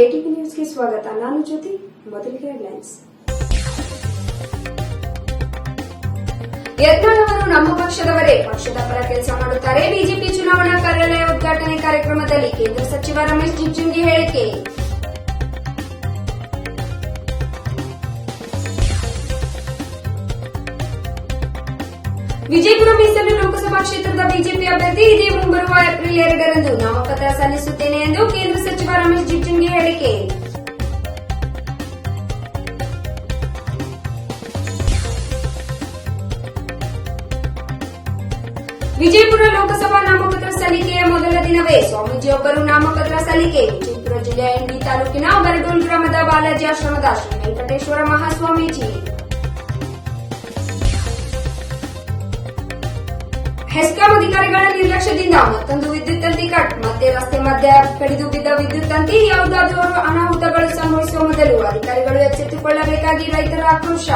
KTV ನ್ಯೂಸ್ಗೆ ಸ್ವಾಗತ. ನಾನು ಜ್ಯೋತಿ, ಮೊದಲಿಗೆ ಹೆಡ್ಲೈನ್ಸ್ ಯತ್ನಾಳ್ ನಮ್ಮ ಪಕ್ಷದವರೇ. ಪಕ್ಷದ ಪರ ಕೆಲಸ ಮಾಡುತ್ತಾರೆ. ಬಿಜೆಪಿ ಚುನಾವಣಾ ಕಾರ್ಯಾಲಯ ಉದ್ಘಾಟನೆ ಕಾರ್ಯಕ್ರಮದಲ್ಲಿ ಕೇಂದ್ರ ಸಚಿವ ರಮೇಶ್ ಜಿಗಜಿಣಗಿ ಹೇಳಿಕೆ. ವಿಜಯಪುರ ಮೀಸಲು ಲೋಕಸಭಾ ಕ್ಷೇತ್ರದ ಬಿಜೆಪಿ ಅಭ್ಯರ್ಥಿ ಇದೇ ಮುಂಬರುವ ಏಪ್ರಿಲ್ ಎರಡರಂದು ನಾಮಪತ್ರ ಸಲ್ಲಿಸುತ್ತೇನೆ ಎಂದು ಕೇಂದ್ರ ಸಚಿವ ರಮೇಶ್ ಜಿಗಜಿಣಗಿ ಹೇಳಿಕೆ. ವಿಜಯಪುರ ಲೋಕಸಭಾ ನಾಮಪತ್ರ ಸಲ್ಲಿಕೆಯ ಮೊದಲ ದಿನವೇ ಸ್ವಾಮೀಜಿಯೊಬ್ಬರು ನಾಮಪತ್ರ ಸಲ್ಲಿಕೆ. ವಿಜಯಪುರ ಜಿಲ್ಲೆಯ ಇಂಡಿ ತಾಲೂಕಿನ ಬರಡೋಲ್ ಗ್ರಾಮದ ಬಾಲಾಜಿ ಆಶ್ರಮದ ಶ್ರೀ ವೆಂಕಟೇಶ್ವರ ಮಹಾಸ್ವಾಮೀಜಿ. ಹೆಸ್ಕಾಂ ಅಧಿಕಾರಿಗಳ ನಿರ್ಲಕ್ಷ್ಯದಿಂದ ಮತ್ತೊಂದು ವಿದ್ಯುತ್ ತಂತಿ ಕಟ್, ಮತ್ತೆ ರಸ್ತೆ ಮಧ್ಯ ಕಡಿದು ಬಿದ್ದ ವಿದ್ಯುತ್ ತಂತಿ ಯಾವುದಾದರೂ ಅನಾಹುತಗಳು ಸಂಭವಿಸುವ ಮೊದಲು ಅಧಿಕಾರಿಗಳು ಎಚ್ಚೆತ್ತುಕೊಳ್ಳಬೇಕಾಗಿ ರೈತರ ಆಕ್ರೋಶ.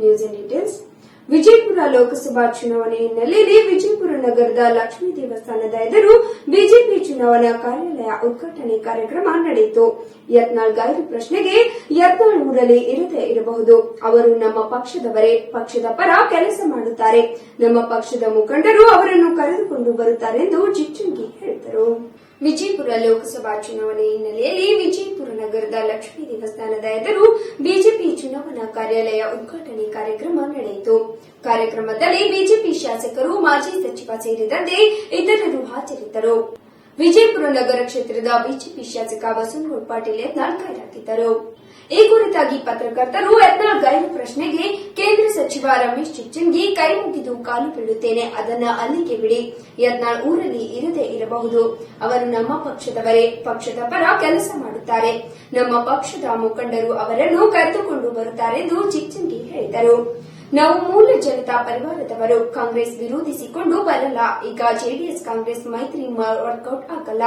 ನ್ಯೂಸ್ ವಿಜಯಪುರ ಲೋಕಸಭಾ ಚುನಾವಣೆ ಹಿನ್ನೆಲೆಯಲ್ಲಿ ವಿಜಯಪುರ ನಗರದ ಲಕ್ಷ್ಮೀ ದೇವಸ್ಥಾನದ ಎದುರು ಬಿಜೆಪಿ ಚುನಾವಣಾ ಕಾರ್ಯಾಲಯ ಉದ್ಘಾಟನೆ ಕಾರ್ಯಕ್ರಮ ನಡೆಯಿತು. ಯತ್ನಾಳ್ ಗೈರು ಪ್ರಶ್ನೆಗೆ ಯತ್ನಾಳ್ ಊರಲ್ಲಿ ಇರದೇ ಇರಬಹುದು. ಅವರು ನಮ್ಮ ಪಕ್ಷದವರೇ. ಪಕ್ಷದ ಪರ ಕೆಲಸ ಮಾಡುತ್ತಾರೆ. ನಮ್ಮ ಪಕ್ಷದ ಮುಖಂಡರು ಅವರನ್ನು ಕರೆದುಕೊಂಡು ಬರುತ್ತಾರೆ ಎಂದು ಜಿಚ್ಚುಂಗಿ ಹೇಳಿದರು. ವಿಜಯಪುರ ಲೋಕಸಭಾ ಚುನಾವಣೆ ಹಿನ್ನೆಲೆಯಲ್ಲಿ ವಿಜಯಪುರ ನಗರದ ಲಕ್ಷ್ಮೀ ದೇವಸ್ಥಾನದ ಎದುರು ಬಿಜೆಪಿ ಚುನಾವಣಾ ಕಾರ್ಯಾಲಯ ಉದ್ಘಾಟನೆ ಕಾರ್ಯಕ್ರಮ ನಡೆಯಿತು. ಕಾರ್ಯಕ್ರಮದಲ್ಲಿ ಬಿಜೆಪಿ ಶಾಸಕರು, ಮಾಜಿ ಸಚಿವ ಸೇರಿದಂತೆ ಇತರರು ಹಾಜರಿದ್ದರು. ವಿಜಯಪುರ ನಗರ ಕ್ಷೇತ್ರದ ಬಿಜೆಪಿ ಶಾಸಕ ಬಸವನಗೌಡ ಪಾಟೀಲ್ ಯತ್ನಾಳ್ ಈ ಕುರಿತಾಗಿ ಪತ್ರಕರ್ತರು ಯತ್ನಾಳ್ ಗೈರು ಪ್ರಶ್ನೆಗೆ ಕೇಂದ್ರ ಸಚಿವ ರಮೇಶ್ ಚಿಚ್ಚಿಂಗಿ ಕೈ ಮುಗಿದು ಕಾಲು ಬೀಳುತ್ತೇನೆ, ಅದನ್ನ ಅಲ್ಲಿಗೆ ಬಿಡಿ. ಯತ್ನಾಳ್ ಊರಲ್ಲಿ ಇರದೇ ಇರಬಹುದು. ಅವರು ನಮ್ಮ ಪಕ್ಷದವರೇ. ಪಕ್ಷದ ಪರ ಕೆಲಸ ಮಾಡುತ್ತಾರೆ. ನಮ್ಮ ಪಕ್ಷದ ಮುಖಂಡರು ಅವರನ್ನು ಕರೆದುಕೊಂಡು ಬರುತ್ತಾರೆಂದು ಚಿಚ್ಚಿಂಗಿ ಹೇಳಿದರು. ನಾವು ಮೂಲ ಜನತಾ ಪರಿವಾರದವರು. ಕಾಂಗ್ರೆಸ್ ವಿರೋಧಿಸಿಕೊಂಡು ಬರಲ್ಲ. ಈಗ ಜೆಡಿಎಸ್ ಕಾಂಗ್ರೆಸ್ ಮೈತ್ರಿ ವರ್ಕೌಟ್ ಆಗಲ್ಲ.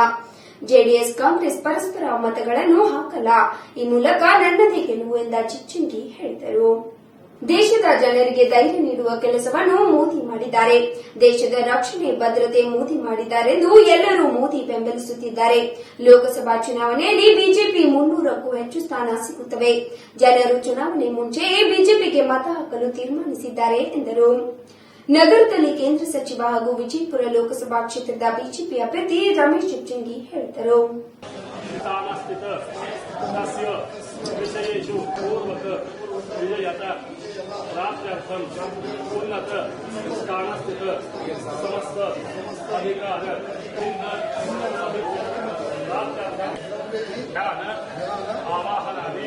ಜೆಡಿಎಸ್ ಕಾಂಗ್ರೆಸ್ ಪರಸ್ಪರ ಮತಗಳನ್ನು ಹಾಕಲ್ಲ. ಈ ಮೂಲಕ ನನ್ನದೇ ಗೆಲುವು ಎಂದ ಚಿಚ್ಚುಂಗಿ ಹೇಳಿದರು. ದೇಶದ ಜನರಿಗೆ ಧೈರ್ಯ ನೀಡುವ ಕೆಲಸವನ್ನು ಮೋದಿ ಮಾಡಿದ್ದಾರೆ. ದೇಶದ ರಕ್ಷಣೆ, ಭದ್ರತೆ ಮೋದಿ ಮಾಡಿದ್ದಾರೆಂದು ಎಲ್ಲರೂ ಮೋದಿ ಬೆಂಬಲಿಸುತ್ತಿದ್ದಾರೆ. ಲೋಕಸಭಾ ಚುನಾವಣೆಯಲ್ಲಿ ಬಿಜೆಪಿ ಮುನ್ನೂರಕ್ಕೂ ಹೆಚ್ಚು ಸ್ಥಾನ ಸಿಗುತ್ತವೆ. ಜನರು ಚುನಾವಣೆ ಮುಂಚೆಯೇ ಬಿಜೆಪಿಗೆ ಮತ ಹಾಕಲು ತೀರ್ಮಾನಿಸಿದ್ದಾರೆ ಎಂದರು. ನಗರದಲ್ಲಿ ಕೇಂದ್ರ ಸಚಿವ ಹಾಗೂ ವಿಜಯಪುರ ಲೋಕಸಭಾ ಕ್ಷೇತ್ರದ ಬಿಜೆಪಿ ಅಭ್ಯರ್ಥಿ ರಮೇಶ್ ಜಿಗಜಿಣಗಿ ಹೇಳಿದರು स्थानस्थित तस्य विषयेषु पूर्वक विजयता प्राप्त्यर्थम् उन्नत स्थानस्थित समस्त अधिकार प्राप्त्यर्थम् ध्यान आवाहनादि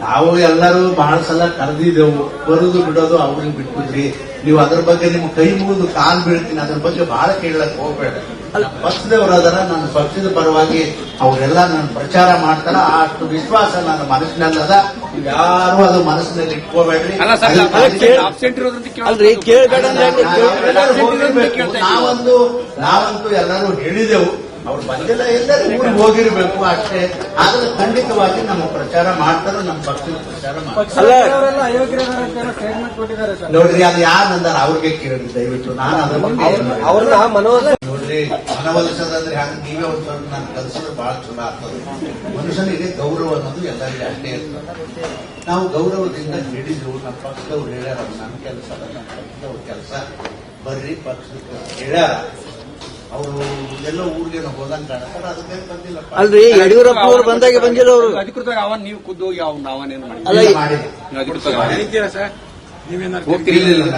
ನಾವು ಎಲ್ಲರೂ ಬಹಳ ಸಲ ಕರೆದಿದ್ದೆವು ಬರುದು ಬಿಡೋದು ಅವ್ರಿಗೆ ಬಿಟ್ಬಿಡ್ರಿ ನೀವು ಅದ್ರ ಬಗ್ಗೆ ನಿಮ್ಮ ಕೈ ಮುಗಿದು ಕಾಲ್ ಬೀಳ್ತೀನಿ ಅದ್ರ ಬಗ್ಗೆ ಬಹಳ ಕೇಳಕ್ ಹೋಗ್ಬೇಡ ಪಕ್ಷದವ್ರು ಅದರ ನನ್ನ ಪಕ್ಷದ ಪರವಾಗಿ ಅವರೆಲ್ಲ ನನ್ನ ಪ್ರಚಾರ ಮಾಡ್ತಾರ ಅಷ್ಟು ವಿಶ್ವಾಸ ನನ್ನ ಮನಸ್ಸಿನಲ್ಲದ ನೀವು ಯಾರು ಅದು ಮನಸ್ಸಿನಲ್ಲಿ ಇಟ್ಕೋಬೇಡ್ರಿ ಅಲ್ಲ ಸರ್, ಅದು ಅಲ್ಲ, ಅದಕ್ಕೆ- absent ಇರೋದ್ರಿಂದ ಕೇಳ್ತಾ ಅಲ್ರಿ ಇರೋದು. ಕೇಳ್ಬೇಡ ಅಂದ್ರೆ ನಾ- ಕೇಳ್ಬೇಡ. ನಾವೆಲ್ಲರೂ ಹೋಗಿರ್ಬೇಕು. ನಾವಂತೂ ನಾವಂತೂ ಎಲ್ಲರೂ ಹೇಳಿದೆವು ಅವ್ರು ಬಂದಿಲ್ಲ ಎಲ್ಲರೂ ಊರಿಗೆ ಹೋಗಿರ್ಬೇಕು ಅಷ್ಟೇ. ಆದ್ರೆ ಖಂಡಿತವಾಗಿ ನಮ್ಮ ಪ್ರಚಾರ ಮಾಡ್ತಾರೆ ನಮ್ಮ ಪಕ್ಷದ ಪ್ರಚಾರ ಮಾಡ್ತಾರೆ. ನೋಡ್ರಿ ಅದು ಯಾರು ಅಂದಾರ ಅವ್ರಿಗೆ ಕೇಳಿ ದಯವಿಟ್ಟು. ನಾನು ಅದ್ರ ಬಗ್ಗೆ. ಅವ್ರನ್ನ ಮನೋಜ್ ನೋಡ್ರಿ ಮನವೊಲಿಸೋದಂದ್ರೆ ಹಂಗ ನೀವೇ ಒಂದು ಸ್ವಲ್ಪ ನಾನು ಕಲಿಸಿದ್ರೆ ಬಹಳ ಚಲೋ ಆಗ್ತದೆ. ಮನುಷ್ಯನಿಗೆ ಗೌರವ ಅನ್ನೋದು ಎಲ್ಲರಿಗೆ ಅಷ್ಟೇ ಇರ್ತದೆ. ನಾವು ಗೌರವದಿಂದ ಹಿಡಿದು ನಮ್ಮ ಪಕ್ಷದವ್ರು ಹೇಳ್ಯಾರ ನನ್ನ ಕೆಲಸ ಅಲ್ಲ ನಮ್ಮ ಪಕ್ಷದವ್ರ ಕೆಲಸ. ಬರ್ರಿ ಪಕ್ಷದ ಹೇಳ್ಯಾರ. ಅವರು ಎಲ್ಲ ಊರಿಗೆ ಹೋದಂಗ ಕಾಣ್ತಾರೆ ಅದಕ್ಕೆ ಬಂದಿಲ್ಲಪ್ಪ ಅಲ್ರಿ ಯಡಿಯೂರಪ್ಪ ಅವ್ರು ಬಂದಾಗ ಬಂದಿಲ್ಲ ಅವರು ಅಧಿಕೃತವಾಗಿ ಅವನ್ ನೀವು ಖುದ್ದು ಹೋಗಿ ಅವ್ನ ಅವನೇನ್ ಮಾಡಿ ಅಲ್ಲ, ಇಲ್ಲ, ಈ- ನೀವು ಅಧಿಕೃತವಾಗಿ ಇದ್ದೀರಾ ಸರ್? ನೀವೇನಾದ್ರು ಹೋಗ್ತೀರಿ ಇಲ್ಲ, ಇಲ್ಲ,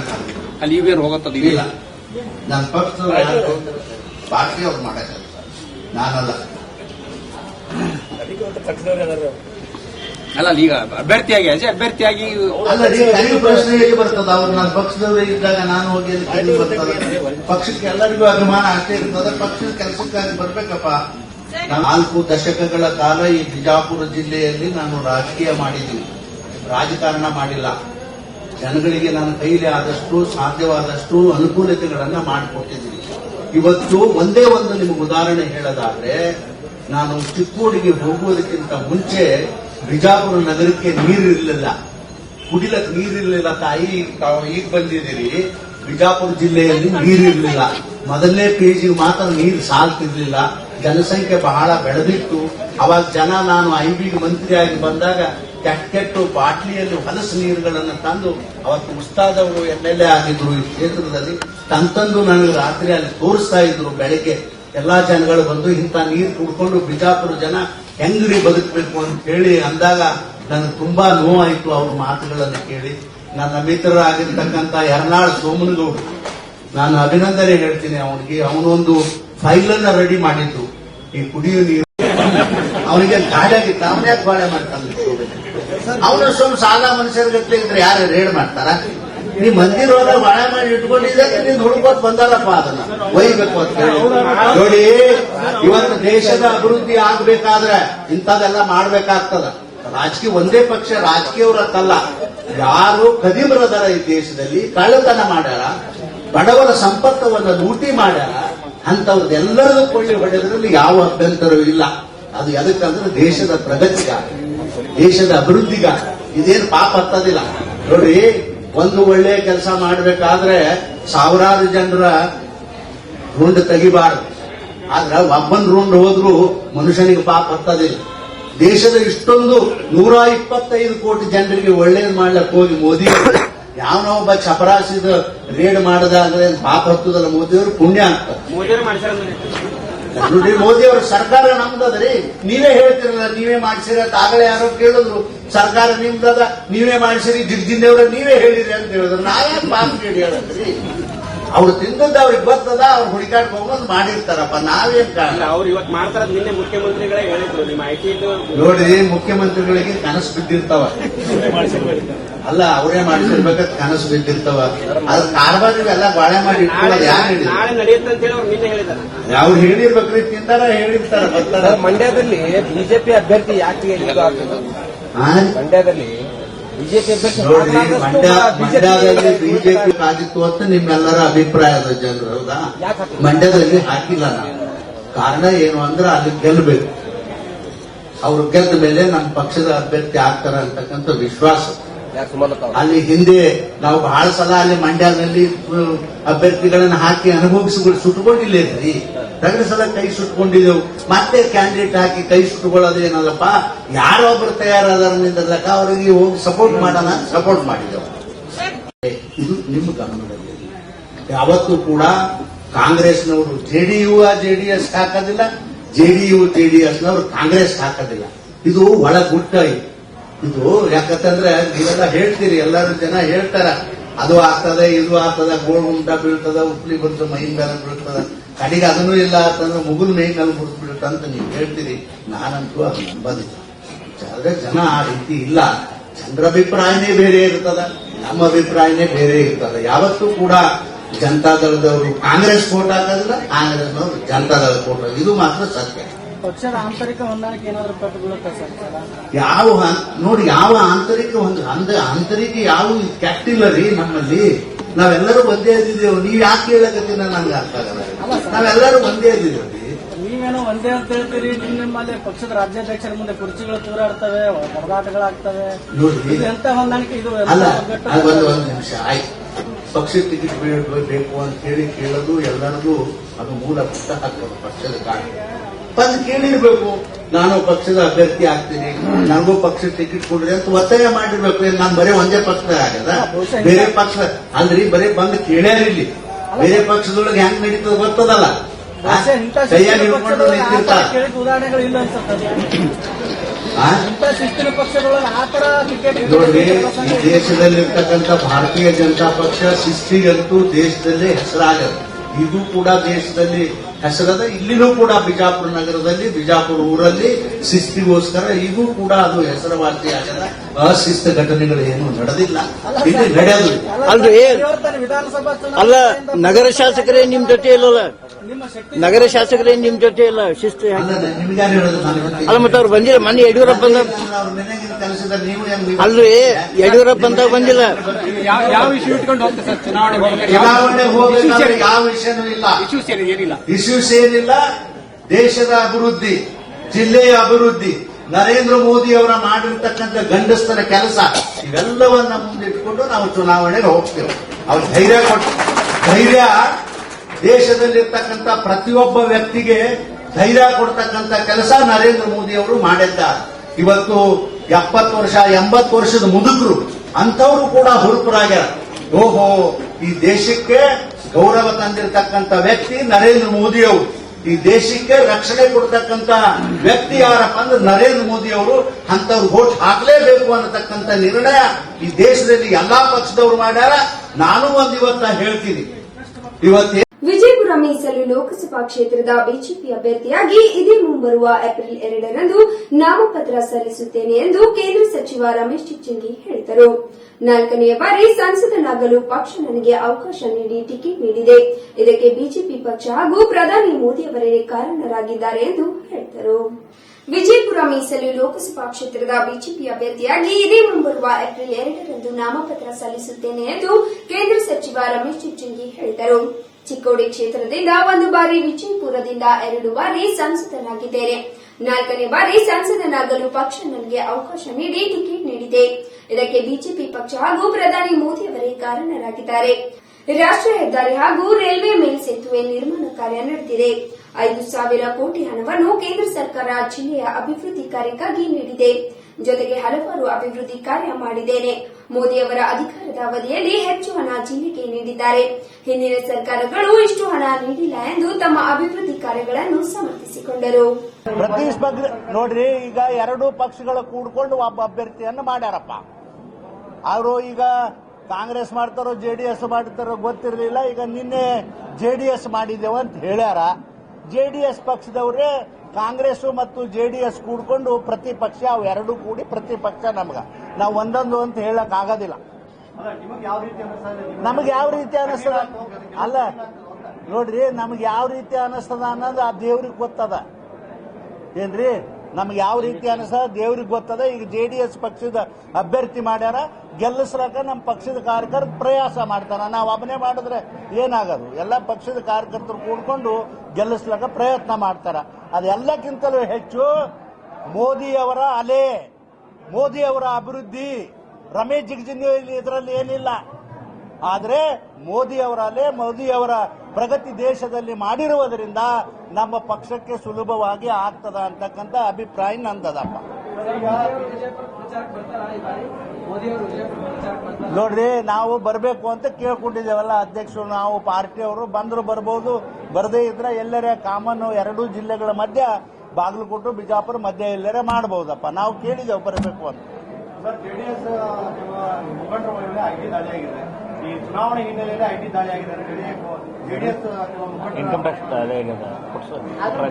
ಅಲ್ಲಿ ಇವೇನು ಹೋಗತ್ತದ ಇಲ್ಲ? ನನ್ನ ಪಕ್ಷ ಬಾಕಿ ಅವ್ರು ಅಲ್ಲ, ಈಗ ಅಭ್ಯರ್ಥಿಯಾಗಿ, ಅಜಯ್ ಅಭ್ಯರ್ಥಿಯಾಗಿ ಅಲ್ಲ ಪ್ರಶ್ನೆ ಬರ್ತದ? ಅವ್ರು ನಾನು ಪಕ್ಷದವರು ಇದ್ದಾಗ ನಾನು ಹೋಗಿ ಅಲ್ಲಿ ಪಕ್ಷಕ್ಕೆ ಎಲ್ಲರಿಗೂ ಅಭಿಮಾನ ಅಷ್ಟೇ ಇರ್ತದೆ. ಪಕ್ಷದ ಕೆಲಸಕ್ಕಾಗಿ ಬರ್ಬೇಕಪ್ಪ. ನಾಲ್ಕು ದಶಕಗಳ ಕಾಲ ಈ ಬಿಜಾಪುರ ಜಿಲ್ಲೆಯಲ್ಲಿ ನಾನು ರಾಜಕೀಯ ಮಾಡಿದ್ದೀನಿ. ರಾಜಕಾರಣ ಮಾಡಿಲ್ಲ. ಜನಗಳಿಗೆ ನಾನು ಕೈಲಿ ಆದಷ್ಟು, ಸಾಧ್ಯವಾದಷ್ಟು ಅನುಕೂಲತೆಗಳನ್ನ ಮಾಡಿಕೊಟ್ಟಿದ್ದೀನಿ. ಇವತ್ತು ಒಂದೇ ಒಂದು ನಿಮಗೆ ಉದಾಹರಣೆ ಹೇಳೋದಾದ್ರೆ, ನಾನು ಚಿಕ್ಕೋಡಿಗೆ ಹೋಗುವುದಕ್ಕಿಂತ ಮುಂಚೆ ಬಿಜಾಪುರ ನಗರಕ್ಕೆ ನೀರಿರಲಿಲ್ಲ. ಕುಡಿಲಕ್ ನೀರಿರಲಿಲ್ಲ ತಾಯಿ, ತಾವು ಈಗ ಬಂದಿದ್ದೀರಿ. ಬಿಜಾಪುರ ಜಿಲ್ಲೆಯಲ್ಲಿ ನೀರಿರಲಿಲ್ಲ. ಮೊದಲನೇ ಪೇಜಿಗೆ ಮಾತ್ರ ನೀರು ಸಾಲ್ತಿರ್ಲಿಲ್ಲ. ಜನಸಂಖ್ಯೆ ಬಹಳ ಬೆಳೆದಿತ್ತು. ಅವಾಗ ಜನ ನಾನು ಐಬಿಗೆ ಮಂತ್ರಿಯಾಗಿ ಬಂದಾಗ ಕೆಟ್ಟ ಕೆಟ್ಟು ಬಾಟ್ಲಿಯಲ್ಲಿ ಹೊಲಸು ನೀರುಗಳನ್ನು ತಂದು ಅವತ್ತು ಉಸ್ತಾದವರು ಎಂ ಎಲ್ ಎ ಆಗಿದ್ರು ಈ ಕ್ಷೇತ್ರದಲ್ಲಿ. ತಂತಂದು ನನಗೆ ರಾತ್ರಿ ಅಲ್ಲಿ ತೋರಿಸ್ತಾ ಇದ್ರು ಬೆಳಗ್ಗೆ. ಎಲ್ಲಾ ಜನಗಳು ಬಂದು ಇಂಥ ನೀರು ಕುಡ್ಕೊಂಡು ಬಿಜಾಪುರ ಜನ ಹೆಂಗ್ರಿ ಬದುಕಬೇಕು ಅಂತ ಹೇಳಿ ಅಂದಾಗ ನನಗೆ ತುಂಬಾ ನೋವಾಯಿತು ಅವ್ರ ಮಾತುಗಳನ್ನು ಕೇಳಿ. ನನ್ನ ಮಿತ್ರರಾಗಿರ್ತಕ್ಕಂಥ ಎರ್ನಾಳ್ ಸೋಮನಗೌಡರು ನಾನು ಅಭಿನಂದನೆ ಹೇಳ್ತೀನಿ ಅವನಿಗೆ. ಅವನೊಂದು ಫೈಲ್ ಅನ್ನ ರೆಡಿ ಮಾಡಿದ್ದು. ಈ ಕುಡಿಯುವ ನೀರು. ಅವನಿಗೆ ಗಾಡಿಯಾಗಿತ್ತು ಅವನ್ಯಾಕೆ ಬಾಳೆ ಮಾಡ್ತಾನೆ? ಅವನು ಸ್ವಲ್ಪ ಸಾಲ ಮನುಷ್ಯರ ಗಟ್ಟಲೆ ಇದ್ರೆ ಯಾರು ರೇಡ್ ಮಾಡ್ತಾರ? ನೀ ಮಂದಿರ ಬಾಳೆ ಮಾಡಿ ಇಟ್ಕೊಂಡಿದ್ದಕ್ಕೆ ನೀನ್ ಹುಡುಕೋತ್ ಬಂದಾರಪ್ಪ ಅದನ್ನ. ಒಯ್ಬೇಕು ಅಂತ ಹೇಳಿ. ನೋಡಿ, ಇವತ್ತು ದೇಶದ ಅಭಿವೃದ್ಧಿ ಆಗ್ಬೇಕಾದ್ರೆ ಇಂಥದೆಲ್ಲ ಮಾಡ್ಬೇಕಾಗ್ತದ. ರಾಜಕೀಯ ಒಂದೇ ಪಕ್ಷ ರಾಜಕೀಯವ್ರತ್ತಲ್ಲ ಯಾರು ಕದಿಮರದಾರ ಈ ದೇಶದಲ್ಲಿ, ಕಳ್ಳತನ ಮಾಡ್ಯಾರ, ಬಡವರ ಸಂಪತ್ತವನ್ನ ಲೂಟಿ ಮಾಡ್ಯಾರ ಅಂತವ್ರದ್ದೆಲ್ಲರದು ಕೊಳ್ಳಿ ಹೊಡೆದ್ರಲ್ಲಿ ಯಾವ ಅಭ್ಯಂತರವೂ ಇಲ್ಲ. ಅದು ಎದಕ್ಕಂದ್ರೆ ದೇಶದ ಪ್ರಗತಿಗ ದೇಶದ ಅಭಿವೃದ್ಧಿಗ ಇದೇನು ಪಾಪ ಹತ್ತದಿಲ್ಲ. ನೋಡ್ರಿ ಒಂದು ಒಳ್ಳೆಯ ಕೆಲಸ ಮಾಡಬೇಕಾದ್ರೆ ಸಾವಿರಾರು ಜನರ ರುಂಡ್ ತೆಗಿಬಾರದು. ಆದ್ರೆ ಒಬ್ಬನ ರುಂಡ್ ಹೋದ್ರೂ ಮನುಷ್ಯನಿಗೆ ಪಾಪ ಹತ್ತದಿಲ್ಲ ದೇಶದ ಇಷ್ಟೊಂದು ನೂರ ಇಪ್ಪತ್ತೈದು ಕೋಟಿ ಜನರಿಗೆ ಒಳ್ಳೇದು ಮಾಡ್ಲಕ್ಕೆ ಹೋಗಿ ಮೋದಿ ಯಾವನೋ ಒಬ್ಬ ಚಪರಾಸಿದ ರೇಡ್ ಮಾಡದಾದ್ರೆ ಪಾಪ ಹತ್ತದಲ್ಲ ಮೋದಿಯವರು ಪುಣ್ಯ ಅಂತ ಆಗ್ತದೆ ನೋಡಿ ಮೋದಿ ಅವರ ಸರ್ಕಾರ ನಮ್ದದ್ರಿ ನೀವೇ ಹೇಳ್ತಿರಲ್ಲ, ನೀವೇ ಮಾಡಿಸಿರಿ ಅಂತ ಆಗಲೇ ಯಾರೋ ಕೇಳಿದ್ರು. ಸರ್ಕಾರ ನಿಮ್ದದ ನೀವೇ ಮಾಡಿಸಿರಿ, ಜಿಗ್ಜಿಂದೇವ್ರ ನೀವೇ ಹೇಳಿರಿ ಅಂತ ಹೇಳಿದ್ರು. ನಾವೇ ಪಾಪ ಕೇಳಿ ಹೇಳದ್ರಿ ಅವ್ರು ತಿಂದದ್ದು ಅವ್ರಿಗೆ ಗೊತ್ತದ ಅವ್ರು ಹೋಗೋದು ಮಾಡಿರ್ತಾರಪ್ಪ ನಾವೇನ್ ಕಾರಣ? ಅವ್ರು ಇವತ್ತು ಮಾಡ್ತಾರ ನಿನ್ನೆ ಮುಖ್ಯಮಂತ್ರಿಗಳೇ ಹೇಳಿದ್ರು ನಿಮ್ಮ ಐಟಿ ನೋಡಿ ಮುಖ್ಯಮಂತ್ರಿಗಳಿಗೆ ಕನಸು ಬಿದ್ದಿರ್ತಾವ. ಅಲ್ಲ ಅವರೇ ಮಾಡಿಸಿರ್ಬೇಕಂತ ಕನಸು ಬಿದ್ದಿರ್ತಾವ. ಅದ್ರ ಕಾರ್ಬಾರ್ ಎಲ್ಲ ಬಾಳೆ ಮಾಡಿ ಇಟ್ಕೊಳ್ಳೋದು ಯಾರು ನಾಳೆ ನಡೆಯುತ್ತೆ ಅಂತ ಹೇಳಿ ಅವ್ರು ನಿನ್ನೆ ಹೇಳಿದಾರೆ ಅವ್ರು ಹೇಳಿರ್ಬೇಕ್ರಿ ತಿಂತಾರ ಹೇಳಿರ್ತಾರ ಬರ್ತಾರ ಮಂಡ್ಯದಲ್ಲಿ ಬಿಜೆಪಿ ಅಭ್ಯರ್ಥಿ ಯಾಕೆ? ಮಂಡ್ಯದಲ್ಲಿ ಬಿಜೆಪಿ ಮಂಡ್ಯದಲ್ಲಿ ಬಿಜೆಪಿ ಆಗಿತ್ತು ಅಂತ ನಿಮ್ಮೆಲ್ಲರ ಅಭಿಪ್ರಾಯದ ಜನರು ಹೌದಾ? ಮಂಡ್ಯದಲ್ಲಿ ಹಾಕಿಲ್ಲ ನಾವು ಕಾರಣ ಏನು ಅಂದ್ರೆ ಅಲ್ಲಿ ಗೆಲ್ಲಬೇಕು ಅವ್ರು ಗೆದ್ದ ಮೇಲೆ ನಮ್ಮ ಪಕ್ಷದ ಅಭ್ಯರ್ಥಿ ಆಗ್ತಾರ ಅಂತಕ್ಕಂತ ವಿಶ್ವಾಸ? ಅಲ್ಲಿ ಹಿಂದೆ ನಾವು ಬಹಳ ಸಲ ಅಲ್ಲಿ ಮಂಡ್ಯದಲ್ಲಿ ಅಭ್ಯರ್ಥಿಗಳನ್ನ ಹಾಕಿ ಅನುಭವಿಸಿ ಸುಟ್ಕೊಂಡಿಲ್ಲೇನ್ರಿ ಎರಡು ಸಲ ಕೈ ಸುಟ್ಕೊಂಡಿದ್ದೆವು ಮತ್ತೆ ಕ್ಯಾಂಡಿಡೇಟ್ ಹಾಕಿ ಕೈ ಸುಟ್ಕೊಳ್ಳೋದು ಏನಲ್ಲಪ್ಪ? ಯಾರೊಬ್ರು ತಯಾರಾದಾರ ಲೆಕ್ಕ ಅವರಿಗೆ ಹೋಗಿ ಸಪೋರ್ಟ್ ಮಾಡೋಣ ಸಪೋರ್ಟ್ ಮಾಡಿದೆವು. ಇದು ನಿಮ್ಮ ಗಮನದಲ್ಲಿ ಯಾವತ್ತೂ ಕೂಡ ಕಾಂಗ್ರೆಸ್ನವರು ಜೆಡಿಯು ಜೆಡಿಎಸ್ ಹಾಕೋದಿಲ್ಲ ಜೆಡಿಯು ಜೆಡಿಎಸ್ನವರು ಕಾಂಗ್ರೆಸ್ ಹಾಕೋದಿಲ್ಲ. ಇದು ಒಳ ಗುಟ್ಟ ಇದು. ಯಾಕಂತಂದ್ರೆ ನೀವೆಲ್ಲ ಹೇಳ್ತೀರಿ, ಎಲ್ಲರೂ ಜನ ಹೇಳ್ತಾರ. ಅದು ಆಗ್ತದೆ, ಇದು ಆಗ್ತದೆ, ಗೋಳು ಉಂಟ ಬೀಳ್ತದ, ಉಪ್ಲಿ ಬಂತು ಮೈ ಮೇಲೆ ಬೀಳ್ತದ. ಕಡೆಗೆ ಅದನ್ನೂ ಇಲ್ಲ ಅಂತಂದ್ರೆ ಮುಗುಲ್ ಮೈ ಮೇಲೆ ಬಿಡ್ತ ಅಂತ ನೀವು ಹೇಳ್ತೀರಿ. ನಾನಂತೂ ಅದು ನಂಬದಿಲ್ಲ. ಆದ್ರೆ ಜನ ಆ ರೀತಿ ಇಲ್ಲ. ಜನರ ಅಭಿಪ್ರಾಯನೇ ಬೇರೆ ಇರ್ತದ ನಮ್ಮ ಅಭಿಪ್ರಾಯನೇ ಬೇರೆ ಇರ್ತದ. ಯಾವತ್ತೂ ಕೂಡ ಜನತಾದಳದವರು ಕಾಂಗ್ರೆಸ್ ಕೋಟ್ ಹಾಕೋದಿಲ್ಲ ಕಾಂಗ್ರೆಸ್ನವರು ಜನತಾದಳ ಕೋಟ್ ಇದು ಮಾತ್ರ ಸತ್ಯ. ಪಕ್ಷದ ಆಂತರಿಕ ಹೊಂದಾಣಿಕೆ ಏನಾದರೂ ಪಟ್ಟುಕೊಳ್ಳುತ್ತೆ ಸರ್? ಯಾವ ನೋಡಿ ಯಾವ ಆಂತರಿಕ ಒಂದು ಆಂತರಿಕ ಯಾವ ಕೆಟ್ಟಿಲ್ಲ ರೀ ನಮ್ಮಲ್ಲಿ. ನಾವೆಲ್ಲರೂ ಒಂದೇ ಇದ್ದಿದ್ದೇವೆ ನೀವು ಯಾಕೆ ಹೇಳಕತ್ತೀನ ನಂಗೆ ಅರ್ಥ ಆಗಲ್ಲ. ನಾವೆಲ್ಲರೂ ಒಂದೇ ಇದ್ದೀವಿ ನೀವೇನೋ ಒಂದೇ ಅಂತ ಹೇಳ್ತೀರಿ ನಿಮ್ಮಲ್ಲಿ ಪಕ್ಷದ ರಾಜ್ಯಾಧ್ಯಕ್ಷರ ಮುಂದೆ ಕುರ್ಚಿಗಳು ತೂರಾಡ್ತವೆ ಹೊರದಾಟಗಳಾಗ್ತವೆ ಇದು ಎಂತ ಹೊಂದಾಣಿಕೆ ಇದು ಅಲ್ಲ ಅದು ಒಂದು ಒಂದು ನಿಮಿಷ ಆಯ್ತು. ಪಕ್ಷದ ಟಿಕೆಟ್ ಬೇಕು ಅಂತ ಹೇಳಿ ಕೇಳೋದು ಎಲ್ಲರಿಗೂ ಅದು ಮೂಲ ಪುಟ್ಟ ಹಾಕೋದು ಪಕ್ಷದ ಕಾರಣ ಬಂದು ಕೇಳಿರ್ಬೇಕು. ನಾನು ಪಕ್ಷದ ಅಭ್ಯರ್ಥಿ ಆಗ್ತೀನಿ. ನನಗೂ ಪಕ್ಷದ ಟಿಕೆಟ್ ಕೊಡ್ರಿ ಅಂತ ಒತ್ತಾಯ ಮಾಡಿರ್ಬೇಕು. ನಾನು ಬರೀ ಒಂದೇ ಪಕ್ಷದ ಆಗದ ಬೇರೆ ಪಕ್ಷ ಅಲ್ರಿ ಬರೀ ಬಂದು ಕೇಳ್ಯಾರಿಲ್ಲಿ ಬೇರೆ ಪಕ್ಷದೊಳಗೆ ಹೆಂಗ್ ನಡೀತದ ಹಿಡ್ಕೊಂಡು ಥರ ನಿಂತಿರ್ತಾರ ಉದಾಹರಣೆಗಳು ಇಲ್ಲ ನೋಡ್ರಿ ಈ ದೇಶದಲ್ಲಿರ್ತಕ್ಕಂಥ ಭಾರತೀಯ ಜನತಾ ಪಕ್ಷ ಶಿಸ್ತಿಗಂತೂ ದೇಶದಲ್ಲಿ ಹೆಸರಾಗದು. ಇದು ಕೂಡ ದೇಶದಲ್ಲಿ ಹೆಸರದ ಇಲ್ಲಿನೂ ಕೂಡ ಬಿಜಾಪುರ ನಗರದಲ್ಲಿ ಬಿಜಾಪುರ ಊರಲ್ಲಿ ಶಿಸ್ತಿಗೋಸ್ಕರ ಇದು ಕೂಡ ಅದು ಹೆಸರುವಾಸಿಯಾಗದ ಅಶಿಸ್ತ ಘಟನೆಗಳು ಏನು ನಡೆದಿಲ್ಲ. ಇಲ್ಲಿ ನಡೆಯೋದು ಅಲ್ರಿ ಅಲ್ಲ ನಗರ ಶಾಸಕರೇ ನಿಮ್ ಜೊತೆ ಇಲ್ಲಲ್ಲ? ನಿಮ್ಮ ನಗರ ಶಾಸಕರೇ ನಿಮ್ ಜೊತೆ ಇಲ್ಲ ಶಿಸ್ತು ಅಲ್ಲ ಮತ್ತ ನಿಮ್ಗ್ಯಾರು ಹೇಳೋದು? ನನಗೆ ಅಲ್ಲ ಮತ್ತೆ ಅವ್ರು ಬಂದಿಲ್ಲ ಮೊನ್ನೆ ಯಡಿಯೂರಪ್ಪ ಬಂದ ಅವ್ರು ನೆನೆಗಿನ ಕೆಲಸದ ನೀವು ಹೆಂಗ್ ಅಲ್ರಿ ಯಡಿಯೂರಪ್ಪ ಅಂತ ಬಂದಿಲ್ಲ. ಯಾವ ಇಶ್ಯೂ ಇಟ್ಕೊಂಡು ಹೋಗ್ತಾರೆ ಸರ್ ಚುನಾವಣೆ ಯಾವ ವಿಷಯನೂ ಇಲ್ಲ. ಇಶ್ಯೂಸ್ ಏನಿಲ್ಲ. ಇಶ್ಯೂಸ್ ಏನಿಲ್ಲ ದೇಶದ ಅಭಿವೃದ್ಧಿ ಜಿಲ್ಲೆಯ ಅಭಿವೃದ್ಧಿ. ನರೇಂದ್ರ ಮೋದಿ ಅವರ ಮಾಡಿರ್ತಕ್ಕಂಥ ಗಂಡಸ್ತರ ಕೆಲಸ, ಇವೆಲ್ಲವನ್ನ ಮುಂದಿಟ್ಟುಕೊಂಡು ನಾವು ಚುನಾವಣೆಗೆ ಹೋಗ್ತೇವೆ. ಅವ್ರು ಧೈರ್ಯ ಕೊಟ್ಟು, ಧೈರ್ಯ, ದೇಶದಲ್ಲಿರ್ತಕ್ಕಂಥ ಪ್ರತಿಯೊಬ್ಬ ವ್ಯಕ್ತಿಗೆ ಧೈರ್ಯ ಕೊಡ್ತಕ್ಕಂಥ ಕೆಲಸ ನರೇಂದ್ರ ಮೋದಿ ಅವರು ಮಾಡಿದ್ದಾರೆ. ಇವತ್ತು ಎಪ್ಪತ್ತು ವರ್ಷ, ಎಂಬತ್ತು ವರ್ಷದ ಮುದುಕರು, ಅಂಥವರು ಕೂಡ ಹುರುಪರಾಗ್ಯಾರ. ಓಹೋ, ಈ ದೇಶಕ್ಕೆ ಗೌರವ ತಂದಿರತಕ್ಕಂಥ ವ್ಯಕ್ತಿ ನರೇಂದ್ರ ಮೋದಿ ಅವರು. ಈ ದೇಶಕ್ಕೆ ರಕ್ಷಣೆ ಕೊಡ್ತಕ್ಕಂತ ವ್ಯಕ್ತಿ ಯಾರಪ್ಪ ಅಂದ್ರೆ ನರೇಂದ್ರ ಮೋದಿ ಅವರು ಅಂತವ್ರು ವೋಟ್ ಹಾಕಲೇಬೇಕು ಅನ್ನತಕ್ಕಂತ ನಿರ್ಣಯ ಈ ದೇಶದಲ್ಲಿ ಎಲ್ಲಾ ಪಕ್ಷದವರು ಮಾಡ್ಯಾರ. ನಾನು ಒಂದ್ ಇವತ್ತ ಹೇಳ್ತೀನಿ. ಇವತ್ತು ವಿಜಯಪುರ ಮೀಸಲು ಲೋಕಸಭಾ ಕ್ಷೇತ್ರದ ಬಿಜೆಪಿ ಅಭ್ಯರ್ಥಿಯಾಗಿ ಇದೇ ಮುಂಬರುವ ಏಪ್ರಿಲ್ ಎರಡರಂದು ನಾಮಪತ್ರ ಸಲ್ಲಿಸುತ್ತೇನೆ ಎಂದು ಕೇಂದ್ರ ಸಚಿವ ರಮೇಶ್ ಚಿಚ್ಚಂಗಿ ಹೇಳಿದರು. ನಾಲ್ಕನೆಯ ಬಾರಿ ಸಂಸದನಾಗಲು ಪಕ್ಷ ನನಗೆ ಅವಕಾಶ ನೀಡಿ ಟಿಕೆಟ್ ನೀಡಿದೆ. ಇದಕ್ಕೆ ಬಿಜೆಪಿ ಪಕ್ಷ ಹಾಗೂ ಪ್ರಧಾನಿ ಮೋದಿಯವರೇ ಕಾರಣರಾಗಿದ್ದಾರೆ ಎಂದು ಹೇಳಿದರು. ವಿಜಯಪುರ ಮೀಸಲು ಲೋಕಸಭಾ ಕ್ಷೇತ್ರದ ಬಿಜೆಪಿ ಅಭ್ಯರ್ಥಿಯಾಗಿ ಇದೇ ಮುಂಬರುವ ಏಪ್ರಿಲ್ ಎರಡರಂದು ನಾಮಪತ್ರ ಸಲ್ಲಿಸುತ್ತೇನೆ ಎಂದು ಕೇಂದ್ರ ಸಚಿವ ರಮೇಶ್ ಚಿಚ್ಚಂಗಿ ಹೇಳಿದರು. ಚಿಕ್ಕೋಡಿ ಕ್ಷೇತ್ರದಿಂದ ಒಂದು ಬಾರಿ ವಿಜಯಪುರದಿಂದ ಎರಡು ಬಾರಿ ಸಂಸದನಾಗಿದ್ದೇನೆ. ನಾಲ್ಕನೇ ಬಾರಿ ಸಂಸದನಾಗಲು ಪಕ್ಷ ನನಗೆ ಅವಕಾಶ ನೀಡಿ ಟಿಕೆಟ್ ನೀಡಿದೆ. ಇದಕ್ಕೆ ಬಿಜೆಪಿ ಪಕ್ಷ ಹಾಗೂ ಪ್ರಧಾನಿ ಮೋದಿಯವರೇ ಕಾರಣರಾಗಿದ್ದಾರೆ. ರಾಷ್ಟ್ರೀಯ ಹೆದ್ದಾರಿ ಹಾಗೂ ರೈಲ್ವೆ ಮೇಲ್ಸೇತುವೆ ನಿರ್ಮಾಣ ಕಾರ್ಯ ನಡೆದಿದೆ. ಐದು ಸಾವಿರ ಕೋಟಿ ಹಣವನ್ನು ಕೇಂದ್ರ ಸರ್ಕಾರ ಜಿಲ್ಲೆಯ ಅಭಿವೃದ್ಧಿ ಕಾರ್ಯಕ್ಕಾಗಿ ನೀಡಿದೆ. ಜೊತೆಗೆ ಹಲವಾರು ಅಭಿವೃದ್ಧಿ ಕಾರ್ಯ ಮಾಡಿದ್ದೇನೆ. ಮೋದಿಯವರ ಅಧಿಕಾರದ ಅವಧಿಯಲ್ಲಿ ಹೆಚ್ಚು ಹಣ ಜಿಲ್ಲೆಗೆ ನೀಡಿದ್ದಾರೆ. ಹಿಂದಿನ ಸರ್ಕಾರಗಳು ಇಷ್ಟು ಹಣ ನೀಡಿಲ್ಲ ಎಂದು ತಮ್ಮ ಅಭಿವೃದ್ಧಿ ಕಾರ್ಯಗಳನ್ನು ಸಮರ್ಥಿಸಿಕೊಂಡರು. ನೋಡ್ರಿ, ಈಗ ಎರಡು ಪಕ್ಷಗಳು ಕೂಡ್ಕೊಂಡು ಒಬ್ಬ ಅಭ್ಯರ್ಥಿಯನ್ನು ಮಾಡ್ಯಾರಪ್ಪ. ಅವರು ಈಗ ಕಾಂಗ್ರೆಸ್ ಮಾಡ್ತಾರೋ ಜೆಡಿಎಸ್ ಮಾಡ್ತಾರೋ ಗೊತ್ತಿರಲಿಲ್ಲ. ಈಗ ನಿನ್ನೆ ಜೆಡಿಎಸ್ ಮಾಡಿದ್ದೇವೆ ಅಂತ ಹೇಳ್ಯಾರ. ಜೆ ಡಿ ಎಸ್ ಪಕ್ಷದವರೇ ಕಾಂಗ್ರೆಸ್ ಮತ್ತು ಜೆಡಿಎಸ್ ಕೂಡಿಕೊಂಡು ಎಸ್ ಕೂಡ್ಕೊಂಡು ಪ್ರತಿಪಕ್ಷ ಅವು ಎರಡು ಕೂಡಿ ಪ್ರತಿಪಕ್ಷ ನಮ್ಗ. ನಾವು ಒಂದೊಂದು ಅಂತ ಹೇಳಕ್ ಆಗೋದಿಲ್ಲ. ನಮಗೆ ಯಾವ ರೀತಿ ಅನಿಸ್ತದ? ಅಲ್ಲ ನೋಡ್ರಿ ನಮ್ಗೆ ಯಾವ ರೀತಿ ಅನಿಸ್ತದ ಅನ್ನೋದು ಆ ದೇವ್ರಿಗೆ ಗೊತ್ತದ. ಏನ್ರಿ? ನಮ್ಗೆ ಯಾವ ರೀತಿ ಅನಿಸ್ತದ? ದೇವ್ರಿಗೆ ಗೊತ್ತದ. ಈಗ ಜೆ ಡಿ ಎಸ್ ಪಕ್ಷದ ಅಭ್ಯರ್ಥಿ ಮಾಡ್ಯಾರ ಗೆಲ್ಲಿಸ್ಲಕ ನಮ್ಮ ಪಕ್ಷದ ಕಾರ್ಯಕರ್ತರು ಪ್ರಯಾಸ ಮಾಡ್ತಾರ. ನಾವು ಒಬ್ಬನೇ ಮಾಡಿದ್ರೆ ಏನಾಗದು? ಎಲ್ಲ ಪಕ್ಷದ ಕಾರ್ಯಕರ್ತರು ಕೂಡ್ಕೊಂಡು ಗೆಲ್ಲಿಸ್ಲಕ ಪ್ರಯತ್ನ ಮಾಡ್ತಾರ. ಅದೆಲ್ಲಕ್ಕಿಂತಲೂ ಹೆಚ್ಚು ಮೋದಿಯವರ ಅಲೆ ಮೋದಿಯವರ ಅಭಿವೃದ್ಧಿ. ರಮೇಶ್ ಜಿಗಜಿಂಗಿ ಇದರಲ್ಲಿ ಏನಿಲ್ಲ. ಆದರೆ ಮೋದಿ ಅವರ ಅಲೆ, ಮೋದಿ ಅವರ ಪ್ರಗತಿ ದೇಶದಲ್ಲಿ ಮಾಡಿರುವುದರಿಂದ ನಮ್ಮ ಪಕ್ಷಕ್ಕೆ ಸುಲಭವಾಗಿ ಆಗ್ತದ ಅಂತಕ್ಕಂಥ ಅಭಿಪ್ರಾಯ ನಂದದಪ್ಪ. ನೋಡ್ರಿ, ನಾವು ಬರಬೇಕು ಅಂತ ಕೇಳ್ಕೊಂಡಿದ್ದೇವಲ್ಲ ಅಧ್ಯಕ್ಷರು, ನಾವು ಪಾರ್ಟಿಯವರು, ಬಂದ್ರು ಬರ್ಬೋದು, ಬರದೇ ಇದ್ರೆ ಎಲ್ಲರೇ ಕಾಮನ್ ಎರಡೂ ಜಿಲ್ಲೆಗಳ ಮಧ್ಯ, ಬಾಗಲಕೋಟೆ, ಬಿಜಾಪುರ ಮಧ್ಯ ಎಲ್ಲರೇ ಮಾಡಬಹುದಪ್ಪ ನಾವು ಕೇಳಿದ್ದೇವೆ, ಬರಬೇಕು ಅಂತ. ಈ ಚುನಾವಣೆ ಹಿನ್ನೆಲೆಯಲ್ಲಿ ಐಟಿ ದಾಳಿ ಆಗಿದೆ ಜೆಡಿಎಸ್ ಇನ್ಕಮ್ ಟ್ಯಾಕ್ಸ್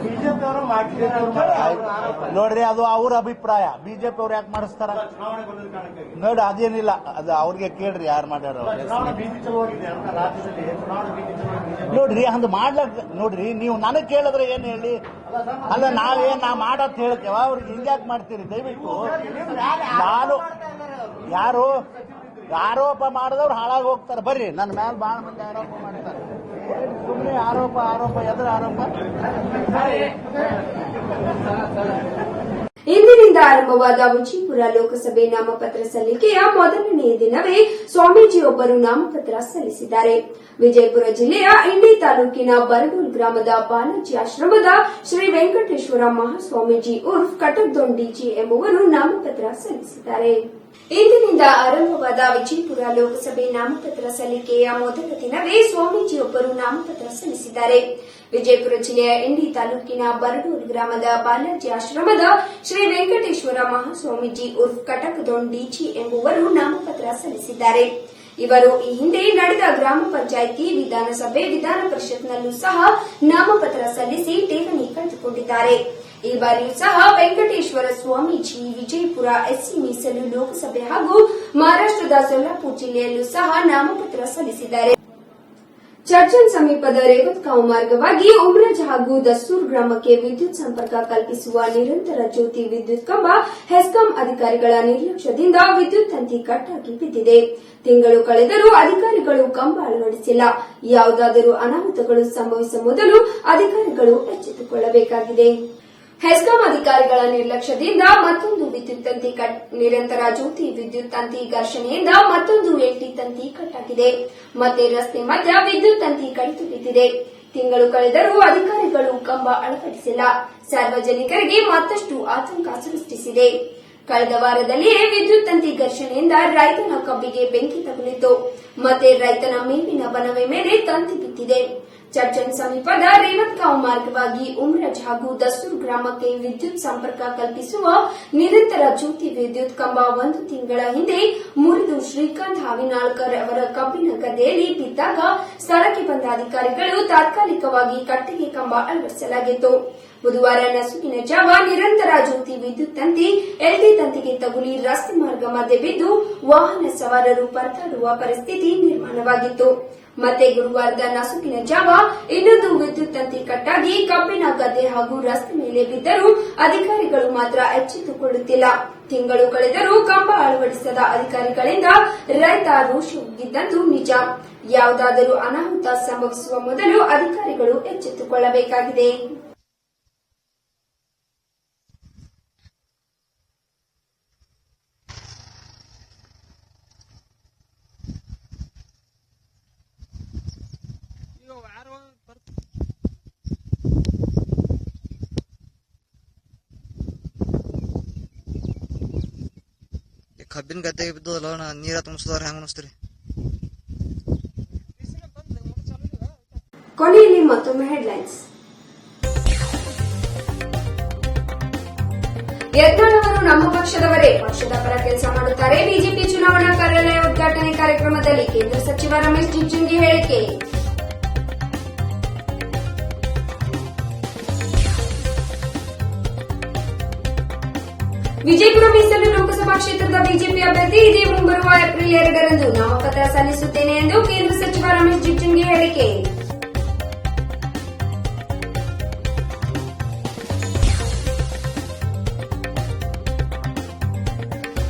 ಬಿಜೆಪಿ ಅವರು ಮಾಡಿದ್ದಾರೆ ನೋಡ್ರಿ ಅದು ಅವ್ರ ಅಭಿಪ್ರಾಯ. ಬಿಜೆಪಿ ಅವ್ರು ಯಾಕೆ ಮಾಡಿಸ್ತಾರ? ನೋಡಿ ಅದೇನಿಲ್ಲ. ಅದು ಅವ್ರಿಗೆ ಕೇಳ್ರಿ ಯಾರು ಮಾಡ್ಯಾರ. ಅವ್ರು. ಚುನಾವಣೆ ಭೀತಿ ಚಲುವಾಗಿದೆ ಅಂತ ರಾಜ್ಯದಲ್ಲಿ ಚುನಾವಣೆ ಭೀತಿ ಚಲುವಾಗಿದೆ ನೋಡ್ರಿ ಹಂಗ ಮಾಡ್ಲಕ್ ನೋಡ್ರಿ ನೀವು ನನಗ್ ಕೇಳಿದ್ರೆ ಏನ್ ಹೇಳಿ? ಅಲ್ಲ ನಾವೇನ್ ನಾ ಮಾಡತ್ ಹೇಳ್ತೇವ? ಅವ್ರಿಗೆ ಹಿಂಗ್ಯಾಕ್ ಮಾಡ್ತೀರಿ? ದಯವಿಟ್ಟು. ನಾನು ಯಾರು? ಆರೋಪ ಮಾಡಿದವ್ರು ಹಾಳಾಗಿ ಹೋಗ್ತಾರೆ. ಬರ್ರಿ ನನ್ನ ಮ್ಯಾಲ ಬಹಳ ಮಂದಿ ಆರೋಪ ಮಾಡ್ತಾರೆ. ಸುಮ್ಮನೆ ಆರೋಪ ಆರೋಪ, ಎದ್ರ ಆರೋಪ. ಇಂದಿನಿಂದ ಆರಂಭವಾದ ವಿಜಯಪುರ ಲೋಕಸಭೆ ನಾಮಪತ್ರ ಸಲ್ಲಿಕೆಯ ಮೊದಲನೆಯ ದಿನವೇ ಸ್ವಾಮೀಜಿಯೊಬ್ಬರು ನಾಮಪತ್ರ ಸಲ್ಲಿಸಿದ್ದಾರೆ. ವಿಜಯಪುರ ಜಿಲ್ಲೆಯ ಇಂಡಿ ತಾಲೂಕಿನ ಬರಡೂಲ್ ಗ್ರಾಮದ ಬಾಲಾಜಿ ಆಶ್ರಮದ ಶ್ರೀ ವೆಂಕಟೇಶ್ವರ ಮಹಾಸ್ವಾಮೀಜಿ ಉರ್ಫ್ ಕಟಕ್ದೊಂಡಿಜಿ ಎಂಬುವರು ನಾಮಪತ್ರ ಸಲ್ಲಿಸಿದ್ದಾರೆ. ಇಂದಿನಿಂದ ಆರಂಭವಾದ ವಿಜಯಪುರ ಲೋಕಸಭೆ ನಾಮಪತ್ರ ಸಲ್ಲಿಕೆಯ ಮೊದಲ ದಿನವೇ ಸ್ವಾಮೀಜಿಯೊಬ್ಬರು ನಾಮಪತ್ರ ಸಲ್ಲಿಸಿದ್ದಾರೆ. ವಿಜಯಪುರ ಜಿಲ್ಲೆಯ ಇಂಡಿ ತಾಲೂಕಿನ ಬರಡೂರು ಗ್ರಾಮದ ಬಾಲಾಜಿ ಆಶ್ರಮದ ಶ್ರೀ ವೆಂಕಟೇಶ್ವರ ಮಹಾಸ್ವಾಮೀಜಿ ಉರ್ಫ್ ಕಟಕದೊಂಡ್ ಡಿಜಿ ಎಂಬುವರು ನಾಮಪತ್ರ ಸಲ್ಲಿಸಿದ್ದಾರೆ. ಇವರು ಈ ಹಿಂದೆ ನಡೆದ ಗ್ರಾಮ ಪಂಚಾಯಿತಿ, ವಿಧಾನಸಭೆ, ವಿಧಾನ ಪರಿಷತ್ನಲ್ಲೂ ಸಹ ನಾಮಪತ್ರ ಸಲ್ಲಿಸಿ ಠೇವಣಿ ಕಳೆದುಕೊಂಡಿದ್ದಾರೆ. ಈ ಬಾರಿಯೂ ಸಹ ವೆಂಕಟೇಶ್ವರ ಸ್ವಾಮೀಜಿ ವಿಜಯಪುರ ಎಸ್ಸಿ ಮೀಸಲು ಲೋಕಸಭೆ ಹಾಗೂ ಮಹಾರಾಷ್ಟದ ಸೊಲ್ಲಾಪುರ್ ಜಿಲ್ಲೆಯಲ್ಲೂ ಸಹ ನಾಮಪತ್ರ ಸಲ್ಲಿಸಿದ್ದಾರೆ. ಚರ್ಚನ್ ಸಮೀಪದ ರೇವತ್ಕಾವು ಮಾರ್ಗವಾಗಿ ಉಮ್ರಜ್ ಹಾಗೂ ದಸ್ತೂರ್ ಗ್ರಾಮಕ್ಕೆ ವಿದ್ಯುತ್ ಸಂಪರ್ಕ ಕಲ್ಪಿಸುವ ನಿರಂತರ ಜ್ಯೋತಿ ವಿದ್ಯುತ್ ಕಂಬ ಹೆಸ್ಕಾಂ ಅಧಿಕಾರಿಗಳ ನಿರ್ಲಕ್ಷ್ಯದಿಂದ ವಿದ್ಯುತ್ ತಂತಿ ಕಟ್ಟಾಗಿ ಬಿದ್ದಿದೆ. ತಿಂಗಳು ಕಳೆದರೂ ಅಧಿಕಾರಿಗಳು ಕಂಬ ಅಳವಡಿಸಿಲ್ಲ ಯಾವುದಾದರೂ ಅನಾಹುತಗಳು ಸಂಭವಿಸುವ ಮೊದಲು ಅಧಿಕಾರಿಗಳು ಎಚ್ಚೆತ್ತುಕೊಳ್ಳಬೇಕಾಗಿದೆ. ಹೆಸ್ಕಾಂ ಅಧಿಕಾರಿಗಳ ನಿರ್ಲಕ್ಷ್ಯದಿಂದ ಮತ್ತೊಂದು ವಿದ್ಯುತ್ ತಂತಿ ಕಟ್, ನಿರಂತರ ಜ್ಯೋತಿ ವಿದ್ಯುತ್ ತಂತಿ ಘರ್ಷಣೆಯಿಂದ ಮತ್ತೊಂದು ಎಲ್ಟಿ ತಂತಿ ಕಟ್ಟಾಗಿದೆ. ಮತ್ತೆ ರಸ್ತೆ ಮಧ್ಯ ವಿದ್ಯುತ್ ತಂತಿ ಕಡಿತು ಬಿದ್ದಿದೆ. ತಿಂಗಳು ಕಳೆದರೂ ಅಧಿಕಾರಿಗಳು ಕಂಬ ಅಳವಡಿಸಿಲ್ಲ. ಸಾರ್ವಜನಿಕರಿಗೆ ಮತ್ತಷ್ಟು ಆತಂಕ ಸೃಷ್ಟಿಸಿದೆ. ಕಳೆದ ವಾರದಲ್ಲಿಯೇ ವಿದ್ಯುತ್ ತಂತಿ ಘರ್ಷಣೆಯಿಂದ ರೈತನ ಕಬ್ಬಿಗೆ ಬೆಂಕಿ ತಗುಲಿತು ಮತ್ತೆ ರೈತನ ಮೇವಿನ ಬನವೆ ಮೇಲೆ ತಂತಿ ಬಿದ್ದಿದೆ. ಚರ್ಚನ್ ಸಮೀಪದ ರೇವತ್ಕಾವ್ ಮಾರ್ಗವಾಗಿ ಉಮ್ರಜ್ ಹಾಗೂ ದಸ್ತೂರ್ ಗ್ರಾಮಕ್ಕೆ ವಿದ್ಯುತ್ ಸಂಪರ್ಕ ಕಲ್ಪಿಸುವ ನಿರಂತರ ಜ್ಯೋತಿ ವಿದ್ಯುತ್ ಕಂಬ ಒಂದು ತಿಂಗಳ ಹಿಂದೆ ಮುರಿದು ಶ್ರೀಕಾಂತ್ ಹಾವಿನಾಳ್ಕರ್ ಅವರ ಕಬ್ಬಿನ ಗದ್ದೆಯಲ್ಲಿ ಬಿದ್ದಾಗ ಸ್ಥಳಕ್ಕೆ ಬಂದ ಅಧಿಕಾರಿಗಳು ತಾತ್ಕಾಲಿಕವಾಗಿ ಕಟ್ಟಿಗೆ ಕಂಬ ಅಳವಡಿಸಲಾಗಿತ್ತು. ಬುಧವಾರ ನಸುಕಿನ ಜಾವ ನಿರಂತರ ಜ್ಯೋತಿ ವಿದ್ಯುತ್ ತಂತಿ ಎಲ್ಡಿ ತಂತಿಗೆ ತಗುಲಿ ರಸ್ತೆ ಮಾರ್ಗ ಮಧ್ಯೆ ಬಿದ್ದು ವಾಹನ ಸವಾರರು ಪರದಾಡುವ ಪರಿಸ್ಥಿತಿ ನಿರ್ಮಾಣವಾಗಿತ್ತು. ಮತ್ತೆ ಗುರುವಾರದ ನಸುಕಿನ ಜಾವ ಇನ್ನೊಂದು ವಿದ್ಯುತ್ ತಂತಿ ಕಟ್ಟಾಗಿ ಕಬ್ಬಿನ ಗದ್ದೆ ಹಾಗೂ ರಸ್ತೆ ಮೇಲೆ ಬಿದ್ದರೂ ಅಧಿಕಾರಿಗಳು ಮಾತ್ರ ಎಚ್ಚೆತ್ತುಕೊಳ್ಳುತ್ತಿಲ್ಲ. ತಿಂಗಳು ಕಳೆದರೂ ಕಂಬ ಅಳವಡಿಸದ ಅಧಿಕಾರಿಗಳಿಂದ ರೈತ ರೋಷವಾಗಿದ್ದಂದು ನಿಜ. ಯಾವುದಾದರೂ ಅನಾಹುತ ಸಂಭವಿಸುವ ಮೊದಲು ಅಧಿಕಾರಿಗಳು ಎಚ್ಚೆತ್ತುಕೊಳ್ಳಬೇಕಾಗಿದೆ. ಕಬ್ಬಿನ ಗದ್ದೆ ಬಿದ್ದಲ್ಲ ನೀರ ತುಂಬಿಸಿದವ್ರ ಹೆಂಗ ಅನಿಸ್ತೀರಿ? ಕೊನೆಯಲ್ಲಿ ಮತ್ತೊಮ್ಮೆ ಹೆಡ್ಲೈನ್ಸ್ ಯತ್ನಾಳ್ ನಮ್ಮ ಪಕ್ಷದವರೇ. ಪಕ್ಷದ ಪರ ಕೆಲಸ ಮಾಡುತ್ತಾರೆ. ಬಿಜೆಪಿ ಚುನಾವಣಾ ಕಾರ್ಯಾಲಯ ಉದ್ಘಾಟನೆ ಕಾರ್ಯಕ್ರಮದಲ್ಲಿ ಕೇಂದ್ರ ಸಚಿವ ರಮೇಶ್ ಜಿಗಜಿಣಗಿ ಹೇಳಿಕೆ. ವಿಜಯಪುರ ಮೀಸಲು ಲೋಕಸಭಾ ಬಿಜೆಪಿ ಅಭ್ಯರ್ಥಿ ಇದೇ ಮುಂಬರುವ ಏಪ್ರಿಲ್ ಎರಡರಂದು ನಾಮಪತ್ರ ಸಲ್ಲಿಸುತ್ತೇನೆ ಎಂದು ಕೇಂದ್ರ ಸಚಿವ ರಮೇಶ್ ಜಿಗಜಿಣಗಿ ಹೇಳಿಕೆ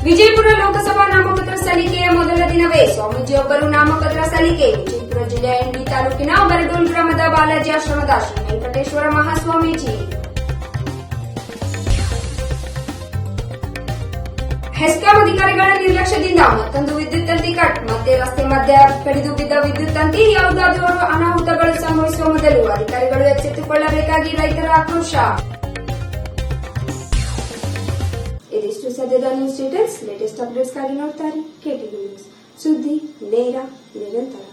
ವಿಜಯಪುರ ಲೋಕಸಭಾ ನಾಮಪತ್ರ ಸಲ್ಲಿಕೆಯ ಮೊದಲ ದಿನವೇ ಸ್ವಾಮೀಜಿಯೊಬ್ಬರು ನಾಮಪತ್ರ ಸಲ್ಲಿಕೆ ವಿಜಯಪುರ ಜಿಲ್ಲೆಯ ಇಂಡಿ ತಾಲೂಕಿನ ಬರಡೋಲ್ ಗ್ರಾಮದ ಬಾಲಾಜಿ ಆಶ್ರಮದ ಶ್ರೀ ವೆಂಕಟೇಶ್ವರ ಮಹಾಸ್ವಾಮೀಜಿ ಹೆಸ್ಕಾಂ ಅಧಿಕಾರಿಗಳ ನಿರ್ಲಕ್ಷ್ಯದಿಂದ ಮತ್ತೊಂದು ವಿದ್ಯುತ್ ತಂತಿ ಕಟ್. ಮತ್ತೆ ರಸ್ತೆ ಮಧ್ಯ ಕಡಿದು ಬಿದ್ದ ವಿದ್ಯುತ್ ತಂತಿ ಯಾವುದಾದರೂ ಅನಾಹುತಗಳು ಸಂಭವಿಸುವ ಮೊದಲು ಅಧಿಕಾರಿಗಳು ಎಚ್ಚೆತ್ತುಕೊಳ್ಳಬೇಕಾಗಿ ರೈತರ ಆಕ್ರೋಶ. ಇದಿಷ್ಟು ಸದ್ಯದ ನ್ಯೂಸ್ ಡೀಟೇಲ್ಸ್ ಲೇಟೆಸ್ಟ್ ಅಪ್ಡೇಟ್ಸ್ಗಾಗಿ ನೋಡ್ತಾರೆ ಕೆಟಿವಿ ನ್ಯೂಸ್ ಸುದ್ದಿ ನೇರ, ನಿರಂತರ.